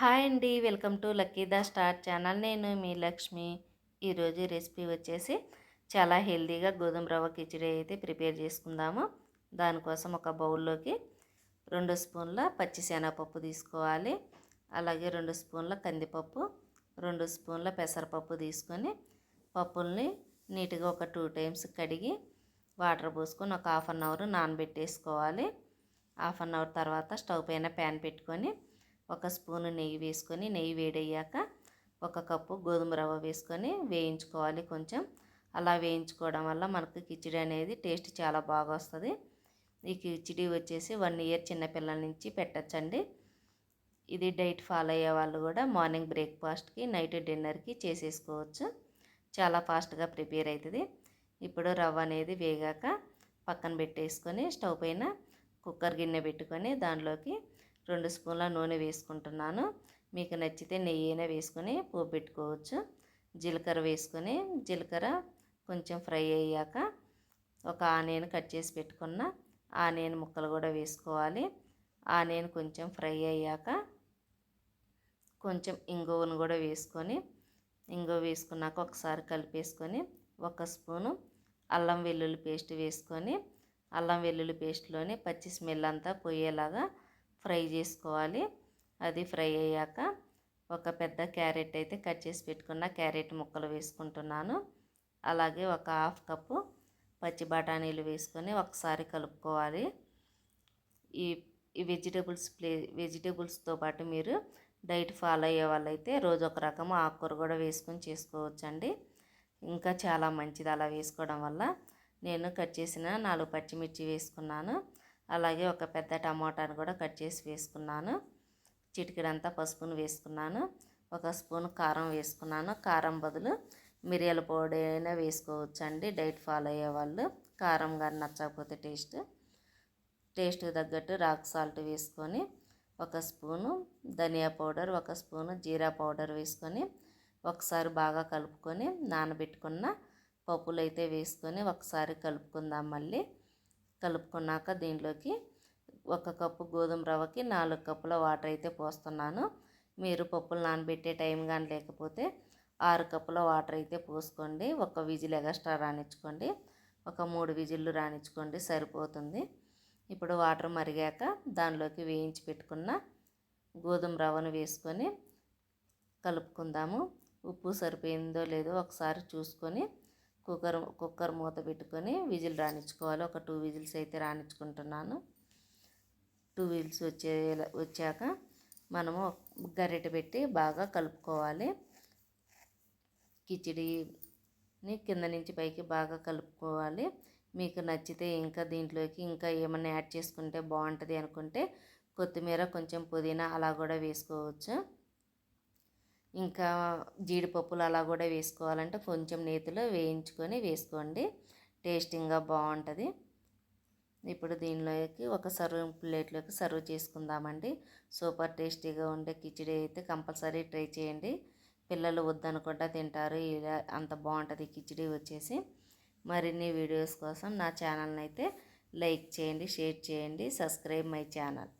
Hi అండి. Welcome to lucky the star channel. నేను మీ లక్ష్మి. ఈరోజు రెసిపీ వచ్చేసి చాలా హెల్తీగా గోధుమ రవ్వ కిచడీ అయితే ప్రిపేర్ చేసుకుందాము. దానికోసం ఒక బౌల్లోకి రెండు స్పూన్ల పచ్చిశనగపప్పు తీసుకోవాలి. అలాగే రెండు స్పూన్ల కందిపప్పు రెండు స్పూన్ల పెసరపప్పు తీసుకొని పప్పుల్ని నీట్గా ఒక టూ టైమ్స్ కడిగి వాటర్ పోసుకొని ఒక హాఫ్ అన్ అవర్ నానబెట్టేసుకోవాలి. హాఫ్ అన్ అవర్ తర్వాత స్టవ్ పైన ప్యాన్ పెట్టుకొని ఒక స్పూను నెయ్యి వేసుకొని నెయ్యి వేడయ్యాక ఒక కప్పు గోధుమ రవ్వ వేసుకొని వేయించుకోవాలి కొంచెం. అలా వేయించుకోవడం వల్ల మనకు కిచిడి అనేది టేస్ట్ చాలా బాగా వస్తుంది. ఈ కిచిడి వచ్చేసి వన్ ఇయర్ చిన్నపిల్లల నుంచి పెట్టచ్చండి. ఇది డైట్ ఫాలో అయ్యే వాళ్ళు కూడా మార్నింగ్ బ్రేక్ఫాస్ట్కి నైట్ డిన్నర్కి చేసేసుకోవచ్చు. చాలా ఫాస్ట్గా ప్రిపేర్ అవుతుంది ఇప్పుడు రవ్వ అనేది వేగాక పక్కన పెట్టేసుకొని స్టవ్ పైన కుక్కర్ గిన్నె పెట్టుకొని దానిలోకి రెండు స్పూన్ల నూనె వేసుకుంటున్నాను. మీకు నచ్చితే నెయ్యి అయినా వేసుకొని పోపు పెట్టుకోవచ్చు. జీలకర్ర వేసుకొని జీలకర్ర కొంచెం ఫ్రై అయ్యాక ఒక ఆనియన్ కట్ చేసి పెట్టుకున్న ఆనియన్ ముక్కలు కూడా వేసుకోవాలి. ఆనియన్ కొంచెం ఫ్రై అయ్యాక కొంచెం ఇంగువను కూడా వేసుకొని ఇంగువ వేసుకున్నాక ఒకసారి కలిపేసుకొని ఒక స్పూను అల్లం వెల్లుల్లి పేస్ట్ వేసుకొని అల్లం వెల్లుల్లి పేస్ట్లోని పచ్చి స్మెల్ అంతా పోయేలాగా ఫ్రై చేసుకోవాలి. అది ఫ్రై అయ్యాక ఒక పెద్ద క్యారెట్ అయితే కట్ చేసి పెట్టుకున్న క్యారెట్ ముక్కలు వేసుకుంటున్నాను. అలాగే ఒక హాఫ్ కప్పు పచ్చి బఠానీలు వేసుకొని ఒకసారి కలుపుకోవాలి. ఈ ఈ వెజిటేబుల్స్ ప్లే వెజిటేబుల్స్తో పాటు మీరు డైట్ ఫాలో అయ్యే వాళ్ళైతే రోజు ఒక రకము ఆకుకూర కూడా వేసుకొని చేసుకోవచ్చండి. ఇంకా చాలా మంచిది అలా వేసుకోవడం వల్ల. నేను కట్ చేసిన నాలుగు పచ్చిమిర్చి వేసుకున్నాను. అలాగే ఒక పెద్ద టమాటాను కూడా కట్ చేసి వేసుకున్నాను. చిటికెడంతా పసుపును వేసుకున్నాను. ఒక స్పూన్ కారం వేసుకున్నాను. కారం బదులు మిరియాల పొడి అయినా వేసుకోవచ్చు అండి డైట్ ఫాలో అయ్యే వాళ్ళు కారం కానీ నచ్చకపోతే టేస్ట్. టేస్ట్కి తగ్గట్టు రాక్ సాల్ట్ వేసుకొని ఒక స్పూను ధనియా పౌడర్ ఒక స్పూను జీరా పౌడర్ వేసుకొని ఒకసారి బాగా కలుపుకొని నానబెట్టుకున్న పప్పులు అయితే వేసుకొని ఒకసారి కలుపుకుందాం మళ్ళీ. కలుపుకున్నాక దీంట్లోకి ఒక కప్పు గోధుమ రవ్వకి నాలుగు కప్పుల వాటర్ అయితే పోస్తున్నాను. మీరు పప్పులు నానబెట్టే టైం కానీ లేకపోతే ఆరు కప్పుల వాటర్ అయితే పోసుకోండి. ఒక విజిల్ ఎగస్ట్రా రానిచ్చుకోండి. ఒక మూడు విజిల్లు రానిచ్చుకోండి. సరిపోతుంది. ఇప్పుడు వాటర్ మరిగాక దానిలోకి వేయించి పెట్టుకున్న గోధుమ రవ్వను వేసుకొని కలుపుకుందాము. ఉప్పు సరిపోయిందో లేదో ఒకసారి చూసుకొని కుక్కర్ కుక్కర్ మూత పెట్టుకొని విజిల్ రానిచ్చుకోవాలి. ఒక టూ విజిల్స్ అయితే రానిచ్చుకుంటున్నాను. టూ విజిల్స్ వచ్చే వచ్చాక మనము గరిటె పెట్టి బాగా కలుపుకోవాలి. కిచిడిని కింద నుంచి పైకి బాగా కలుపుకోవాలి. మీకు నచ్చితే ఇంకా దీంట్లోకి ఇంకా ఏమైనా యాడ్ చేసుకుంటే బాగుంటుంది అనుకుంటే కొత్తిమీర కొంచెం పుదీనా అలా కూడా వేసుకోవచ్చు. ఇంకా జీడిపప్పులు అలా కూడా వేసుకోవాలంటే కొంచెం నేతిలో వేయించుకొని వేసుకోండి. టేస్టింగ్గా బాగుంటుంది ఇప్పుడు దీనిలోకి ఒక సర్వ్ ప్లేట్లోకి సర్వ్ చేసుకుందామండి. సూపర్ టేస్టీగా ఉండే కిచిడి అయితే కంపల్సరీ ట్రై చేయండి. పిల్లలు వద్దనుకుంటా తింటారు. ఇలా అంత బాగుంటుంది కిచిడి వచ్చేసి. మరిన్ని వీడియోస్ కోసం నా ఛానల్ని అయితే లైక్ చేయండి షేర్ చేయండి సబ్స్క్రైబ్ మై ఛానల్.